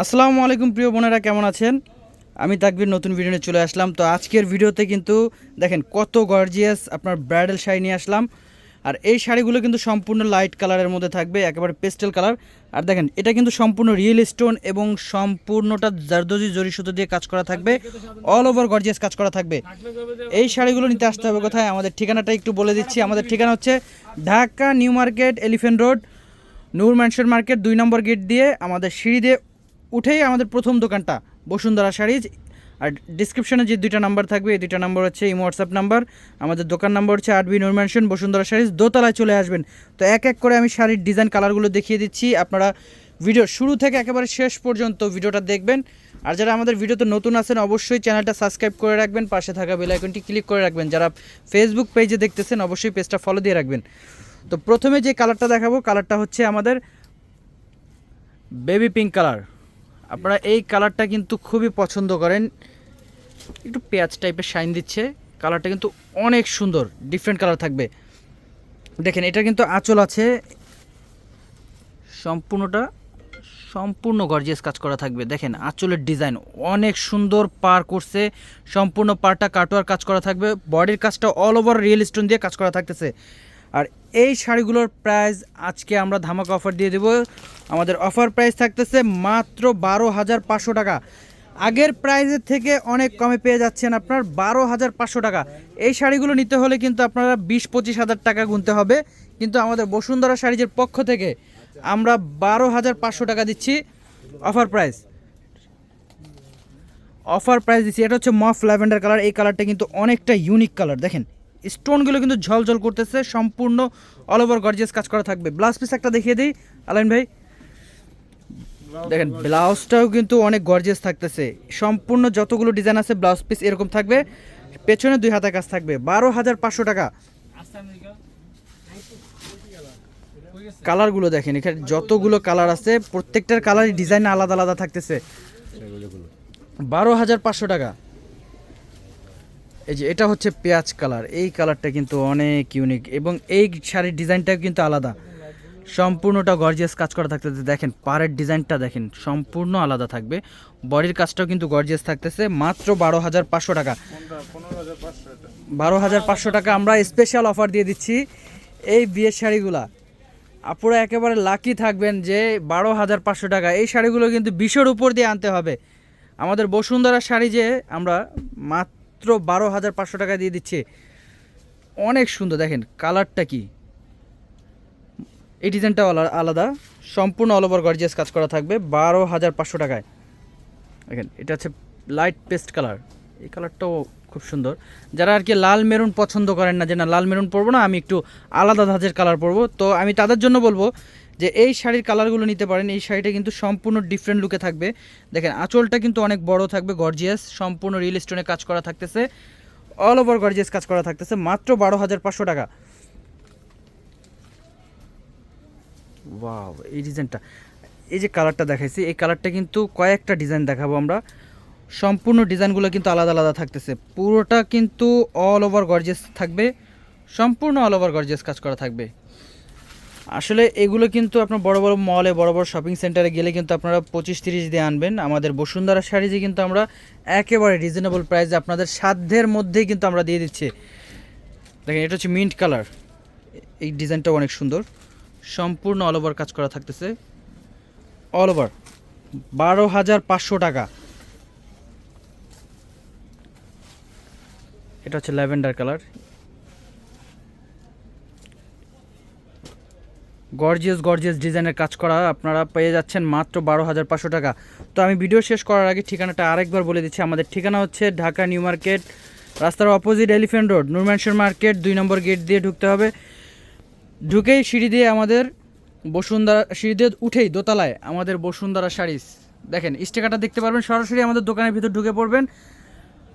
আসসালামু আলাইকুম প্রিয় বোনেরা, কেমন আছেন? আমি তাকবির, নতুন ভিডিও নিয়ে চলে আসলাম। তো আজকের ভিডিওতে কিন্তু দেখেন কত গর্জিয়াস আপনার ব্রাইডাল শাড়ি নিয়ে আসলাম। আর এই শাড়িগুলো কিন্তু সম্পূর্ণ লাইট কালারের মধ্যে থাকবে, একেবারে পেস্টেল কালার আর দেখেন, এটা কিন্তু সম্পূর্ণ রিয়েল স্টোন এবং সম্পূর্ণটা জারদোজি জরি সুতো দিয়ে কাজ করা থাকবে। অল ওভার গর্জিয়াস কাজ করা থাকবে। এই শাড়িগুলো নিতে আসতে হবে কোথায়? আমাদের ঠিকানাটা একটু বলে দিচ্ছি। আমাদের ঠিকানা হচ্ছে Dhaka New Market Elephant Road, Noor Mansion market, দুই নম্বর গেট দিয়ে আমাদের সিঁড়ি দিয়ে উঠেই আমাদের প্রথম দোকানটা, বসুন্ধরা শাড়িজ। আর ডিসক্রিপশনে যে দুইটা নাম্বার থাকবে, এই দুইটা নাম্বার হচ্ছে এই হোয়াটসঅ্যাপ নাম্বার আমাদের দোকান নাম্বার হচ্ছে আট B Noor Mansion Bashundhara sarees. দোতলায় চলে আসবেন। তো এক এক করে আমি শাড়ির ডিজাইন কালারগুলো দেখিয়ে দিচ্ছি। আপনারা ভিডিও শুরু থেকে একেবারে শেষ পর্যন্ত ভিডিওটা দেখবেন। আর যারা আমাদের ভিডিওতে নতুন আছেন, অবশ্যই চ্যানেলটা সাবস্ক্রাইব করে রাখবেন। পাশে থাকা বেল আইকনটি ক্লিক করে রাখবেন। যারা ফেসবুক পেজে দেখতেছেন, অবশ্যই পেজটা ফলো দিয়ে রাখবেন। তো প্রথমে যে কালারটা দেখাবো কালারটা হচ্ছে আমাদের বেবি পিঙ্ক কালার আপনারা এই কালারটা কিন্তু খুবই পছন্দ করেন। একটু পেঁয়াজ টাইপের শাইন দিচ্ছে। কালারটা কিন্তু অনেক সুন্দর ডিফারেন্ট কালার থাকবে। দেখেন, এটা কিন্তু আঁচল আছে। সম্পূর্ণটা, সম্পূর্ণ গর্জিয়াস কাজ করা থাকবে। দেখেন, আঁচলের ডিজাইন অনেক সুন্দর পার করছে। সম্পূর্ণ পারটা কাটোয়ার কাজ করা থাকবে। বডির কাজটা অল ওভার রিয়েল স্টোন দিয়ে কাজ করা থাকতেছে। আর এই শাড়িগুলোর প্রাইস আজকে আমরা ধামাকা অফার দিয়ে দেবো। আমাদের অফার প্রাইস থাকতেছে মাত্র বারো হাজার পাঁচশো টাকা। আগের প্রাইসের থেকে অনেক কমে পেয়ে যাচ্ছেন আপনার বারো হাজার পাঁচশো টাকা। এই শাড়িগুলো নিতে হলে কিন্তু আপনারা বিশ পঁচিশ হাজার টাকা গুনতে হবে। কিন্তু আমাদের বসুন্ধরা শাড়িজের পক্ষ থেকে আমরা বারো হাজার পাঁচশো টাকা দিচ্ছি অফার প্রাইস অফার প্রাইস দিচ্ছি। এটা হচ্ছে মফ ল্যাভেন্ডার কালার। এই কালারটা কিন্তু অনেকটা ইউনিক কালার। দেখেন স্টোনগুলো কিন্তু ঝলঝল করতেছে, সম্পূর্ণ অল ওভার গর্জিয়াস কাজ করা থাকবে। ব্লাউজ পিস একটা দেখিয়ে দিই, আলাইন ভাই। দেখেন ব্লাউজটাও কিন্তু অনেক গর্জিয়াস থাকতেছে। সম্পূর্ণ যতগুলো ডিজাইন আছে ব্লাউজ পিস এরকম থাকবে। পেছনে দুই হাতে কাজ থাকবে। বারো হাজার পাঁচশো টাকা। কালারগুলো দেখেন, এখানে যতগুলো কালার আছে, প্রত্যেকটার কালার ডিজাইন আলাদা আলাদা থাকতেছে। বারো হাজার পাঁচশো টাকা। এই যে এটা হচ্ছে পেঁয়াজ কালার। এই কালারটা কিন্তু অনেক ইউনিক এবং এই শাড়ির ডিজাইনটাও কিন্তু আলাদা। সম্পূর্ণটা গর্জিয়াস কাজ করা থাকতেছে। দেখেন, পাড়ের ডিজাইনটা দেখেন, সম্পূর্ণ আলাদা থাকবে। বডির কাজটাও কিন্তু গর্জিয়াস থাকতেছে। মাত্র বারো হাজার পাঁচশো টাকা। বারো হাজার পাঁচশো টাকা আমরা স্পেশাল অফার দিয়ে দিচ্ছি এই বিয়ের শাড়িগুলা। আপুরা একেবারে লাকি থাকবেন যে বারো হাজার পাঁচশো টাকা। এই শাড়িগুলো কিন্তু বিশোর উপর দিয়ে আনতে হবে। আমাদের বসুন্ধরা শাড়ি যে আমরা মাত্র বারো হাজার পাঁচশো টাকা দিয়ে দিচ্ছে। অনেক সুন্দর, দেখেন, কালারটা কি? এই ডিজাইনটাও আলা- আলাদা। সম্পূর্ণ অল ওভার গর্জিয়াস কাজ করা থাকবে বারো হাজার পাঁচশো টাকায়। দেখেন, এটা হচ্ছে লাইট পেস্ট কালার এই কালারটাও খুব সুন্দর। যারা আর কি লাল মেরুন পছন্দ করেন না যে, না, লাল মেরুন পরবো না, আমি একটু আলাদা ধাঁচের কালার পরবো। তো আমি তাদের জন্য বলব যে, এই শাড়ির কালারগুলো নিতে পারেন। এই শাড়িটা কিন্তু সম্পূর্ণ ডিফারেন্ট লুকে থাকবে। দেখেন, আঁচলটা কিন্তু অনেক বড় থাকবে গর্জিয়াস সম্পূর্ণ রিয়েল স্টোনে কাজ করা থাকতেছে। অল ওভার গর্জিয়াস কাজ করা থাকতেছে, মাত্র বারো হাজার পাঁচশো টাকা। ওয়াও এই ডিজাইনটা এই যে কালারটা দেখাইছি, এই কালারটা কিন্তু কয়েকটা ডিজাইন দেখাবো আমরা। সম্পূর্ণ ডিজাইনগুলো কিন্তু আলাদা আলাদা থাকতেছে। পুরোটা কিন্তু অল ওভার গর্জেস থাকবে। সম্পূর্ণ অল ওভার গর্জিয়াস কাজ করা থাকবে। আসলে এগুলো কিন্তু আপনার বড় বড় মলে বড় বড় শপিং সেন্টারে গেলে কিন্তু আপনারা পঁচিশ তিরিশ দিয়ে আনবেন। আমাদের বসুন্ধরা শাড়িতে কিন্তু আমরা একেবারে রিজনেবল প্রাইসে আপনাদের সাধ্যের মধ্যেই কিন্তু আমরা দিয়ে দিচ্ছি। দেখেন, এটা হচ্ছে মিন্ট কালার এই ডিজাইনটাও অনেক সুন্দর। সম্পূর্ণ অল ওভার কাজ করা থাকতেছে। অল ওভার বারো হাজার পাঁচশো টাকা। এটা হচ্ছে ল্যাভেন্ডার কালার। গর্জিয়াস গর্জিয়াস ডিজাইনের কাজ করা আপনারা পেয়ে যাচ্ছেন মাত্র বারো হাজার পাঁচশো টাকা। তো আমি ভিডিও শেষ করার আগে ঠিকানাটা আরেকবার বলে দিচ্ছি। আমাদের ঠিকানা হচ্ছে ঢাকা নিউ মার্কেট, রাস্তার opposite Elephant Road Noor Mansion market, দুই নম্বর গেট দিয়ে ঢুকতে হবে। ঢুকেই সিঁড়ি দিয়ে আমাদের বসুন্ধরা, সিঁড়ি দিয়ে উঠেই দোতলায় আমাদের বসুন্ধরা শাড়িস দেখেন, স্টিকারটা দেখতে পারবেন, সরাসরি আমাদের দোকানের ভিতর ঢুকে পড়বেন।